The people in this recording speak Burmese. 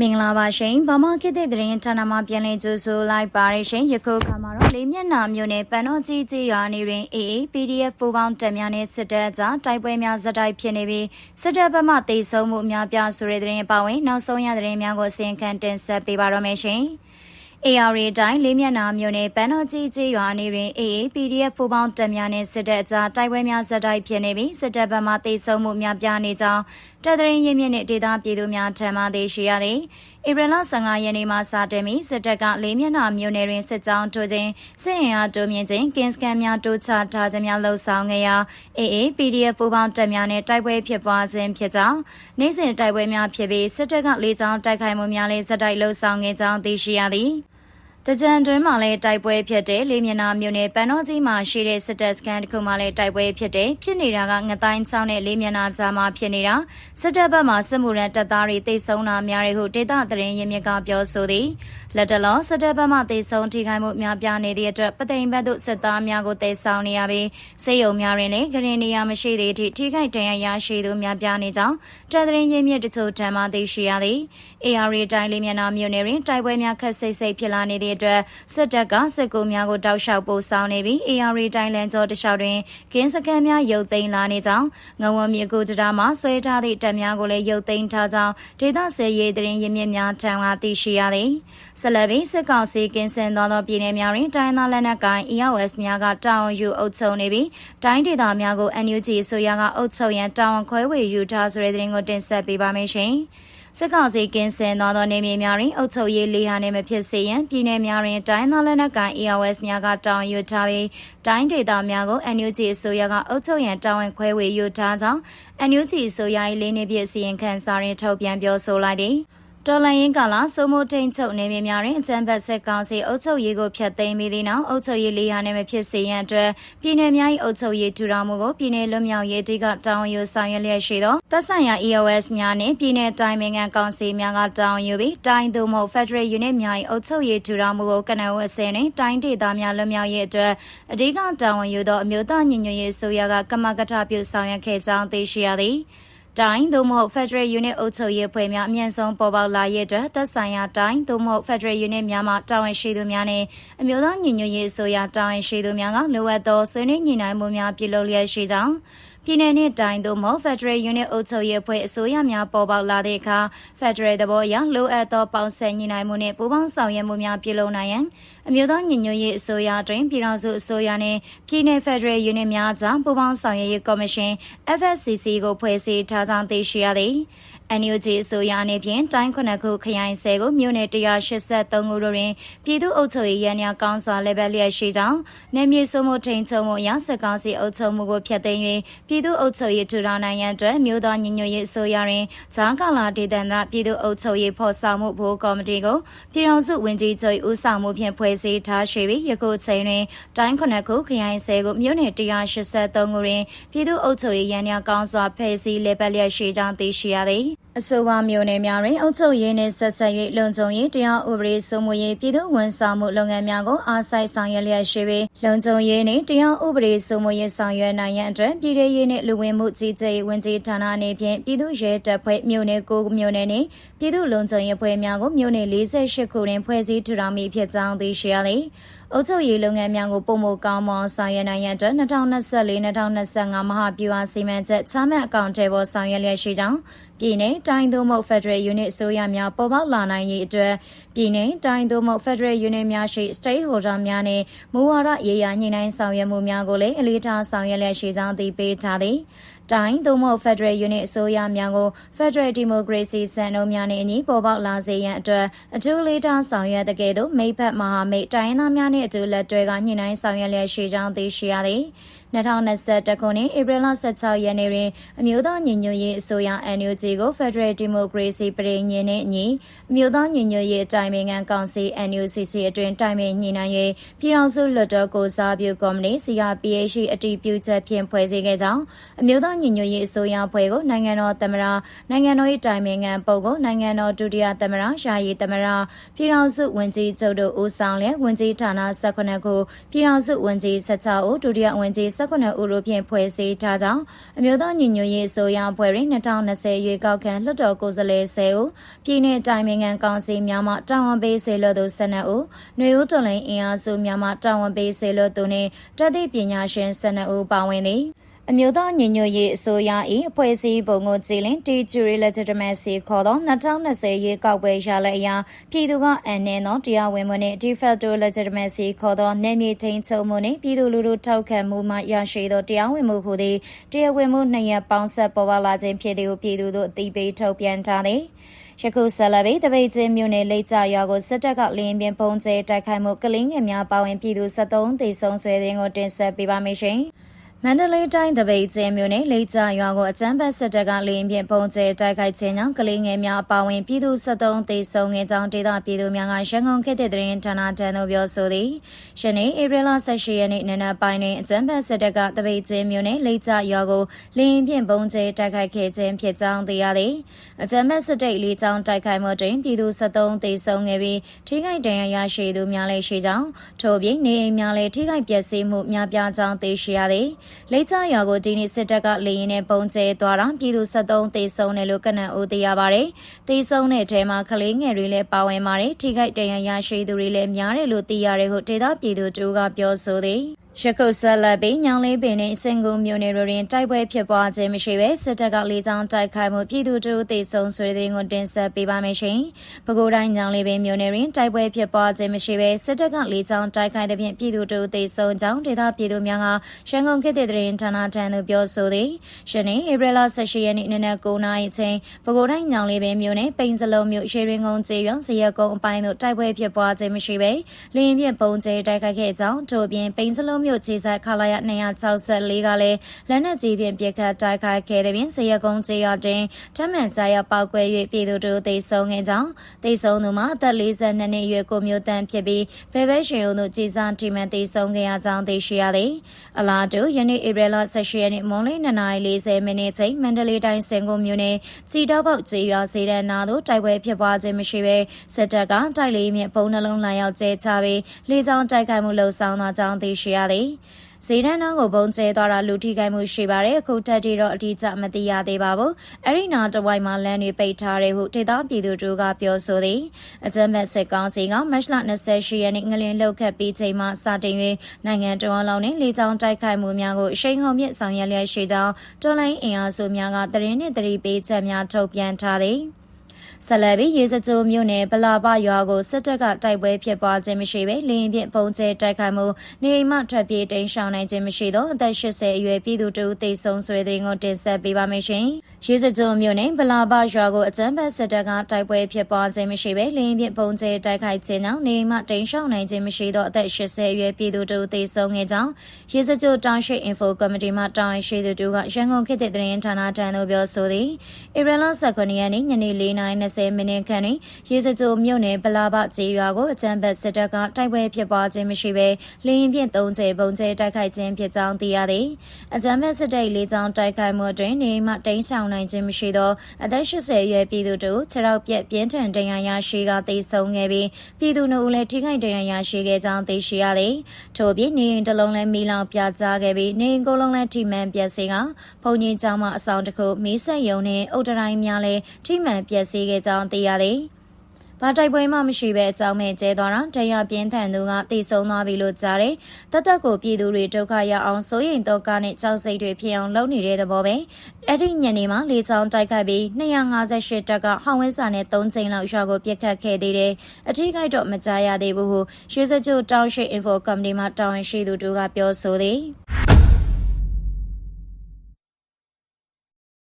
မင်္ဂလာပါရှင်ဗမာခေတ်တဲ့သတင်းဌာနမှပြန်လည်ကြိုဆိုလိုက်ပါရရှင်ယခုခါမှာတော့လေးမျက်နှာမျိုးနဲ့ပန်တော်ကြီးကြီးရွာနေတွင် AA PDF ပူပေါင်းတပ်များနဲ့စစ်တပ်ကြားတိုက်ပွဲများဇက်တိုက်ဖြစ်နေပြီးစစ်တပ်ဘက်မှတေဆုံးမှုအများပြားဆိုတဲ့သတင်းအပါအဝင်နောက်ဆုံးရသတင်းများကိုအစီရင်ခံတင်ဆက်ပေးပါရမယ်ရှင်။ AR တိုင်းလေးမျက်နှာမြို့နယ်ပန်းတော်ကြီးကြီးရွာနေတွင် AA PDF ပူပေါင်းတပ်များနဲ့စစ်တပ်ကြားတိုက်ပွဲများဇက်တိုက်ဖြစ်နေပြီးစစ်တပ်ဘက်မှတေဆုံးမှုများပြားနေကြောင်း တပ်တရင်ရင်းမြစ်နဲ့ဒေသပြည်သူများထံမှသိရှိရသည်။ဧပြီလ15ရက်နေ့မှစတင်ပြီးစစ်တပ်ကလေးမျက်နှာမြို့နယ်တွင်စစ်ကြောင်းထိုးခြင်းစစ်အင်အားတိုးမြင့်ခြင်းကင်းစကန်များတိုးချထားခြင်းများလှုပ်ဆောင်ခဲ့ရာ AA PDF ပူပေါင်းတပ်များနဲ့တိုက်ပွဲဖြစ်ပွားခြင်းဖြစ်ကြောင်းနေ့စဉ်တိုက်ပွဲများဖြစ်ပြီးစစ်တပ်ကလေးကြောင်းတိုက်ခိုက်မှုများလည်းဇက်တိုက်လှုပ်ဆောင်ခဲ့ကြောင်းသိရှိရသည်။ တကြံတွင်မှလည်းတိုက်ပွဲဖြစ်တဲ့လေးမျက်နှာမြို့နယ်ပန်းတော်ကြီးမှာရှိတဲ့စစ်တပ်စခန်းတစ်ခုမှလည်းတိုက်ပွဲဖြစ်တဲ့ဖြစ်နေတာကငတိုင်းချောင်းနဲ့လေးမျက်နှာကြားမှာဖြစ်နေတာစစ်တပ်ဘက်မှစစ်မှုရန်တပ်သားတွေတိတ်ဆုံးတာများတယ်ဟုဒေသသတင်းရင်းမြစ်ကပြောဆိုသည်လက်တလောစစ်တပ်ဘက်မှတိတ်ဆုံးထိခိုက်မှုများပြားနေသည့်အတွက်ပသိမ်ဘက်သို့စစ်သားများကိုတိတ်ဆောင်နေရပြီးစေယုံများတွင်လည်းဂရင်နေရမရှိသည့်အထိထိခိုက်ဒဏ်ရာရရှိသူများပြားနေကြောင်းတပ်သတင်းရင်းမြစ်တချို့ထံမှသိရှိရသည် AR တိုင်းလေးမျက်နှာမြို့နယ်တွင်တိုက်ပွဲများခက်ဆိတ်ဆိတ်ဖြစ်လာနေသည့်အတွက်စစ်တပ်ကစစ်ကူများကိုတောက်လျှောက်ပို့ဆောင်နေပြီး AR တိုင်းလန်ကျော်တလျှောက်တွင်ကင်းစခန်းများရုပ်သိမ်းလာနေကြောင်းငဝမြေကူတရာမှဆွဲထားသည့်တပ်များကိုလည်းရုပ်သိမ်းထားကြောင်းဒေသဆယ်ရေးတရင်ရင်းမြစ်များထံကသိရှိရသည်ဆက်လက်ပြီးစစ်ကောင်စီကင်းစင်သောသောပြည်နယ်များတွင်တိုင်းသားလက်နက်ကိုင် EOS များကတာဝန်ယူအုပ်ချုပ်နေပြီးတိုင်းဒေသများကို NUG ဆိုရကအုပ်ချုပ်ရန်တာဝန်ခွဲဝေယူထားဆိုတဲ့သတင်းကိုတင်ဆက်ပေးပါမယ်ရှင်။စစ်ကောင်စီကင်းစင်သွားသောနေမြေများတွင်အုပ်ချုပ်ရေးလေးဟာနှင့်မဖြစ်စေရန်ပြည်내များတွင်တိုင်းသားလက်နက်ကိုင် EOS များကတောင်းယူထားပြီးတိုင်းဒေသများကို NUG အစိုးရကအုပ်ချုပ်ရန်တာဝန်ခွဲဝေယူထားကြောင်း NUG အစိုးရ၏လေးနှစ်ပြည့်စီရင်ခံစာရင်းထုတ်ပြန်ပြောဆိုလိုက်သည်။ တော်လန်ရင်ကာလာစိုးမိုးထိန်ချုပ်နေမြေများတွင်အကြံဖက်စစ်ကောင်စီအုပ်ချုပ်ရေးကိုဖျက်သိမ်းပြီးသည့်နောက်အုပ်ချုပ်ရေးလေးရာနှင့်မဖြစ်စေရန်အတွက်ပြည်내များ၏အုပ်ချုပ်ရေးထူထောင်မှုကိုပြည်내လွတ်မြောက်ရေးတိကတောင်းယူဆောင်ရွက်လျက်ရှိသောသက်ဆိုင်ရာ EOS များနှင့်ပြည်내တိုင်းမင်ငံကောင်စီများကတောင်းယူပြီးတိုင်းသို့မဟုတ် Federal Unit များ၏အုပ်ချုပ်ရေးထူထောင်မှုကိုကနအဝအစင်းနှင့်တိုင်းဒေသများလွတ်မြောက်ရေးအတွက်အဓိကတာဝန်ယူသောအမျိုးသားညီညွတ်ရေးဆိုရကကမကထပြုဆောင်ရွက်ခဲ့ကြောင်းသိရှိရသည်။ တိုင်းသို့မဟုတ် Federal Unit အုပ်ချုပ်ရေးဖွဲ့များအမြန်ဆုံးပေါ်ပေါက်လာရေးအတွက်သက်ဆိုင်ရာတိုင်းသို့မဟုတ် Federal Unit များမှတာဝန်ရှိသူများနဲ့အမျိုးသားညီညွတ်ရေးအစိုးရတာဝန်ရှိသူများကလိုအပ်သောဆွေးနွေးညှိနှိုင်းမှုများပြုလုပ်လျက်ရှိကြောင်းပြည်내နဲ့တိုင်းသို့မဟုတ် Federal Unit အုပ်ချုပ်ရေးအဖွဲ့အစိုးရများပေါ်ပေါက်လာတဲ့အခါ Federal သဘောအရလိုအပ်သောပေါင်းစပ်ညီနိုင်မှုနဲ့ပူးပေါင်းဆောင်ရွက်မှုများပြုလုပ်နိုင်ရန် အမျိုးသားညီညွတ်ရေးအစိုးရတွင်ပြည်ထောင်စုအစိုးရနှင့်ပြည်내ဖက်ဒရယ်ယူနစ်များကြားပူးပေါင်းဆောင်ရွက်ရေးကော်မရှင် FSCC ကိုဖွဲ့စည်းထားကြောင်းသိရှိရသည် NUG အစိုးရအနေဖြင့်တိုင်းခုနှစ်ခုခရိုင်ဆယ်ကိုမြို့နယ်183ခုတို့တွင်ပြည်သူ့အုပ်ချုပ်ရေးရန်များကောင်းစွာလက်ပတ်လျက်ရှိကြောင်းနေမြေစုမှုထိန်ချုံမှုအရစစ်ကောင်စီအုပ်ချုပ်မှုကိုဖျက်သိမ်း၍ပြည်သူ့အုပ်ချုပ်ရေးထူထောင်နိုင်ရန်အတွက်မြို့သားညီညွတ်ရေးအစိုးရတွင်ဂျာကာလာဒေသနာပြည်သူ့အုပ်ချုပ်ရေးဖော်ဆောင်မှုဘိုးကော်မတီကိုပြည်ထောင်စုဝန်ကြီးချုပ်ဦးဆောင်မှုဖြင့်ဖွဲ့စည်းထားရှိပြီးယခုချိန်တွင်တိုင်းခုနှစ်ခုခရိုင်ဆယ်ခုမြို့နယ်183ခုတွင်ပြည်သူ့အုပ်ချုပ်ရေးရန်များကောင်းစွာဖယ်စည်းလက်ပတ်လျက်ရှိကြောင်းသိရှိရသည် အဆိုပါမျိုးနယ်များတွင်အုပ်ချုပ်ရေးနှင့်ဆက်ဆက်၍လုံခြုံရေးတရားဥပဒေစိုးမိုးရေးပြည်သူ့ဝန်ဆောင်မှုလုပ်ငန်းများကိုအားစိုက်ဆောင်ရွက်လျက်ရှိပြီးလုံခြုံရေးနှင့်တရားဥပဒေစိုးမိုးရေးဆောင်ရွက်နိုင်ရန်အတွက်ပြည်ထရေးနှင့်လူဝင်မှုကြီးကြပ်ရေးဝန်ကြီးဌာနအနေဖြင့်ပြည်သူ့ရဲတပ်ဖွဲ့မြို့နယ်9မြို့နယ်နှင့်ပြည်သူ့လုံခြုံရေးဖွဲ့များကိုမြို့နယ်48ခုတွင်ဖွဲ့စည်းထူထောင်မိဖြစ်ကြောင်းသိရှိရသည်အုပ်ချုပ်ရေးလုပ်ငန်းများကိုပုံမကောင်းမွန်ဆောင်ရွက်နိုင်ရန်အတွက်2024-2025မဟာဗျူဟာစီမံချက်ချမှတ်အကောင့်ထဲပေါ်ဆောင်ရွက်လျက်ရှိကြောင်း ပြည်내တိုင်းသို့မဟုတ် Federal Unit အစိုးရများပေါ်ပေါက်လာနိုင်ရေးအတွက်ပြည်내တိုင်းသို့မဟုတ် Federal Unit များရှိ Stakeholder များနဲ့မူဝါဒရေးရာညှိနှိုင်းဆောင်ရွက်မှုများကိုလည်းအလေးထားဆောင်ရွက်လျက်ရှိကြောင်းသိပေးထားသည်တိုင်းသို့မဟုတ် Federal Unit အစိုးရများကို Federal Democracy စံနှုန်းများနဲ့အညီပေါ်ပေါက်လာစေရန်အတွက်အထူးလေးထားဆောင်ရွက်တဲ့ကဲ့သို့မိဖက်မဟာမိတ်တိုင်းသားများနဲ့အတူလက်တွဲကညှိနှိုင်းဆောင်ရွက်လျက်ရှိကြောင်းသိရှိရသည်။ 2021ခုနှစ်ဧပြီလ16ရက်နေ့တွင်အမျိုးသားညီညွတ်ရေးအစိုးရ NUG ကို Federal Democracy ပြည်ညင်နှင့်အညီအမျိုးသားညီညွတ်ရေးအတိုင်ပင်ခံကောင်စီ NUCC အတွင်တိုင်ပင်ညှိနှိုင်း၍ပြည်ထောင်စုလွှတ်တော်ကိုစားပြုကော်မတီ CRPH အတည်ပြုချက်ဖြင့်ဖွဲ့စည်းခဲ့ကြောင်းအမျိုးသားညီညွတ်ရေးအစိုးရဖွဲ့ကိုနိုင်ငံတော်သမ္မတနိုင်ငံတော်၏တိုင်ပင်ခံပုဂ္ဂိုလ်နိုင်ငံတော်ဒုတိယသမ္မတယာယီသမ္မတပြည်ထောင်စုဝန်ကြီးချုပ်တို့ဦးဆောင်လျက်ဝန်ကြီးဌာန18ခုပြည်ထောင်စုဝန်ကြီး16ဦးဒုတိယဝန်ကြီး18ဦးတို့ဖြင့်ဖွဲ့စည်းထားကြောင်းအမျိုးသားညီညွတ်ရေးအစိုးရအဖွဲ့တွင်2020ရွေးကောက်ခံလွှတ်တော်ကိုယ်စားလှယ်10ဦးပြည်내တိုင်ပင်ခံကောင်စီများမှတာဝန်ပေးစေလွှတ်သူ12ဦးຫນွေဦးတော်လိုင်းအင်အားစုများမှတာဝန်ပေးစေလွှတ်သူနှင့်တသည့်ပညာရှင်12ဦးပါဝင်သည် အမျိုးသားညီညွတ်ရေးအစိုးရ၏အဖွဲ့အစည်းပုံကိုကြည်လင်တီဂျူရီ legitimacy ခေါ်သော2020ရေကောက်ပွဲရလအရာပြည်သူကအန်နေသောတရားဝင်မှုနှင့် de facto legitimacy ခေါ်သောနယ်မြေထိန်ချုပ်မှုနှင့်ပြည်သူလူထုထောက်ခံမှုမှရရှိသောတရားဝင်မှုဟုသည်တရားဝင်မှုနှစ်ရပ်ပေါင်းဆက်ပေါ်ပါလာခြင်းဖြစ်သည်ဟုပြည်သူတို့အသိပေးထုတ်ပြန်ထားသည်ယခုဆက်လက်ပြီးတပိတ်ချင်းမြို့နယ်လိတ်ကြရွာကိုစစ်တပ်ကလင်းပြင်းပုံကျဲတိုက်ခိုက်မှုကလင်းငယ်များပါဝင်ပြည်သူ73သေဆုံးဆွဲတဲ့ကိုတင်ဆက်ပေးပါမယ်ရှင်။ မန္တလေးတိုင်းတပိတ်ကျင်းမြို့နယ်လိတ်ကြရွာကိုအကြမ်းဖက်စစ်တပ်ကလေရင်ဖြင့်ပုံကျဲတိုက်ခိုက်ခြင်းကြောင့်ကလေးငယ်များအပါအဝင်ပြည်သူ73သေဆုံးခဲ့ကြောင်းဒေသပြည်သူများကရန်ကုန်ခေတ်သစ်သတင်းဌာနတန်းတို့ပြောဆိုသည်ယနေ့ဧပြီလ18ရက်နေ့နနက်ပိုင်းတွင်အကြမ်းဖက်စစ်တပ်ကတပိတ်ကျင်းမြို့နယ်လိတ်ကြရွာကိုလေရင်ဖြင့်ပုံကျဲတိုက်ခိုက်ခဲ့ခြင်းဖြစ်ကြောင်းသိရသည်အကြမ်းဖက်စစ်တပ်လေးကြောင်းတိုက်ခိုက်မှုတွင်ပြည်သူ73သေဆုံးခဲ့ပြီးထိခိုက်ဒဏ်ရာရရှိသူများလည်းရှိကြောင်းထို့ပြင်နေအိမ်များလည်းထိခိုက်ပျက်စီးမှုများပြားကြောင်းသိရှိရသည်လိတ်ကျရွာကိုဒီနေ့စစ်တပ်ကလေရင်နဲ့ပုံကျဲသွားတာပြည်သူ73သေဆုံးတယ်လို့ကနန်ဦးသိရပါတယ်။သေဆုံးတဲ့အထဲမှာကလေးငယ်တွေလည်းပါဝင်ပါတယ်။ထိခိုက်ဒဏ်ရာရရှိသူတွေလည်းများတယ်လို့သိရတယ်ဟုဒေသပြည်သူတို့ကပြောဆိုသည်။ ရခုဆက်လက်ပြီးညောင်လေးပင်နဲ့စင်ကူမြို့နယ်တွင်တိုက်ပွဲဖြစ်ပွားခြင်းမရှိဘဲစစ်တပ်ကလေးချောင်းတိုက်ခိုက်မှုပြည်သူတို့သေဆုံးဆွေးတဲ့ကိုတင်ဆက်ပေးပါမယ်ရှင်။ပဲခူးတိုင်းညောင်လေးပင်မြို့နယ်တွင်တိုက်ပွဲဖြစ်ပွားခြင်းမရှိဘဲစစ်တပ်ကလေးချောင်းတိုက်ခိုက်တဲ့ဖြင့်ပြည်သူတို့သေဆုံးကြောင်းဒေသပြည်သူများကရန်ကုန်ခေတ်တဲ့တွင်ဌာနထံသို့ပြောဆိုသည်။ယနေ့ဧပြီလ18ရက်နေ့နနက်9:00နာရီချိန်ပဲခူးတိုင်းညောင်လေးပင်မြို့နယ်ပိန်စလုံးမြို့ရေရင်ကုန်းကျေးရွာဇရက်ကုန်းအပိုင်းသို့တိုက်ပွဲဖြစ်ပွားခြင်းမရှိဘဲလင်းပြပုံကျဲတိုက်ခိုက်ခဲ့ကြောင်းတို့ပြင်ပိန်စလုံးမြို့ခြေဆက်ခလာရ264ကလည်းလက်နက်ကြီးဖြင့်ပစ်ခတ်တိုက်ခိုက်ခဲ့တဲ့ပြင်စရကုန်းကျေးရွာတွင်ထမ်းမှန်ကြားရောက်ပောက်ကွဲ၍ပြည်သူတို့သိဆုံးခဲ့ကြောင်းသိဆုံးသူမှာအသက်42နှစ်အရွယ်ကိုမျိုးတန်းဖြစ်ပြီးဘဲဘဲရှင်ဦးတို့ကြီးစားတီမန်သိဆုံးခဲ့ရကြောင်းသိရှိရသည်အလားတူယနေ့ဧပြီလ18ရက်နေ့မွန်လေး9:40မိနစ်ချိန်မန္တလေးတိုင်းစင်ကုန်မြို့နယ်စီတောပေါက်ကျေးရွာစေတန်းနာသို့တိုက်ပွဲဖြစ်ပွားခြင်းမရှိဘဲစစ်တပ်ကတိုက်လေးမြင့်ပုံနှလုံးလာရောက်ကျဲချပြီးလေကြောင်းတိုက်ခိုက်မှုလှုံ့ဆော်သောကြောင်းသိရှိရသည်ဈေးတန်းနှောင်းကိုပုံကျဲသွားတာလူထိခိုက်မှုရှိပါတယ်အခုတက်တီတော့အတိအကျမသိရသေးပါဘူးအဲ့ဒီနာတဝိုင်မှာလမ်းတွေပိတ်ထားတယ်ဟုဒေသပြည်သူတို့ကပြောဆိုသည်အကြမ်းဖက်စစ်ကောင်စီကမတ်လ28ရက်နေ့ငလင်လောက်ခတ်ပြီးချိန်မှစတင်၍နိုင်ငံတော်အလုံးနဲ့လေကြောင်းတိုက်ခိုက်မှုများကိုအရှိန်ဟုန်မြင့်ဆောင်ရွက်လျက်ရှိကြောင်းတွန်လိုင်းအင်အားစုများကသတင်းနှင့်သတိပေးချက်များထုတ်ပြန်ထားသည် ဆက်လက်ပြီးရေစကြိုမြို့နယ်ဗလာပရွာကိုစစ်တပ်ကတိုက်ပွဲဖြစ်ပွားခြင်းမရှိဘဲလင်းပြပုံကျဲတိုက်ခိုက်မှုနေအိမ်မှထွက်ပြေးတိမ်းရှောင်နိုင်ခြင်းမရှိသောအသက်80အရွယ်ပြည်သူတို့သေဆုံးဆွေတဲ့ကိုတင်ဆက်ပေးပါမယ်ရှင်။ရေစကြိုမြို့နယ်ဗလာပရွာကိုအကြမ်းဖက်စစ်တပ်ကတိုက်ပွဲဖြစ်ပွားခြင်းမရှိဘဲလင်းပြပုံကျဲတိုက်ခိုက်ခြင်းကြောင့်နေအိမ်မှတိမ်းရှောင်နိုင်ခြင်းမရှိသောအသက်80အရွယ်ပြည်သူတို့သေဆုံးခဲ့ကြောင်းရေစကြိုတောင်ရှိ info committee မှတောင်ရှိသူတို့ကရန်ကုန်ခေတ်သစ်သတင်းဌာနထံသို့ပြောဆိုသည်။ဧပြီလ19ရက်နေ့ညနေ4:20 20မိနစ်ခန့်တွင်ရေစကြိုမြို့နယ်ဗလာပကျေးရွာကိုအကြမ်းဖက်စစ်တပ်ကတိုက်ပွဲဖြစ်ပွားခြင်းမရှိဘဲလင်းဖြင့်၃ကျဲပုံကျဲတိုက်ခိုက်ခြင်းဖြစ်ကြောင်းသိရသည်အကြမ်းဖက်စစ်တပ်လေးကြောင်းတိုက်ခိုက်မှုတွင်နေမှတိမ်းဆောင်နိုင်ခြင်းမရှိသောအသက်80အရွယ်ပြည်သူတို့ခြေထောက်ပြက်ပြင်းထန်ဒဏ်ရာရရှိကသေဆုံးခဲ့ပြီးပြည်သူတို့လည်းထိခိုက်ဒဏ်ရာရရှိခဲ့ကြောင်းသိရှိရသည်ထို့ပြင်နေအိမ်တစ်လုံးလည်းမီးလောင်ပြကြခဲ့ပြီးနေအိမ်ကိုယ်လုံးလည်းထိမှန်ပျက်စီးကဘုံကြီးကျောင်းမှအဆောင်တစ်ခုမီးဆက်ယုံနှင့်အုတ်တတိုင်းများလည်းထိမှန်ပျက်စီးခဲ့ကြောင်းသိရသည်။ဘာတိုက်ပွဲမှမရှိဘဲအကြောင်းမဲ့ကျဲသွားတာတရားပြင်းထန်သူကတည်ဆုံသွားပြီလို့ကြားတယ်။တသက်ကိုပြည်သူတွေဒုက္ခရောက်အောင်စိုးရိမ်တော့ကနဲ့ကြောက်စိတ်တွေဖြစ်အောင်လုပ်နေတဲ့သဘောပဲ။အဲ့ဒီညနေမှာလေချောင်းတိုက်ခိုက်ပြီး258တက်ကဟောင်းဝင်းစာနဲ့3ချိန်လောက်ရွာကိုပြစ်ခတ်ခဲ့သေးတယ်။အထီးကိုက်တော့မကြားရသေးဘူးဟုရွှေစကြိုတောင်းရှိ info company မှာတာဝန်ရှိသူတို့ကပြောဆိုသည်။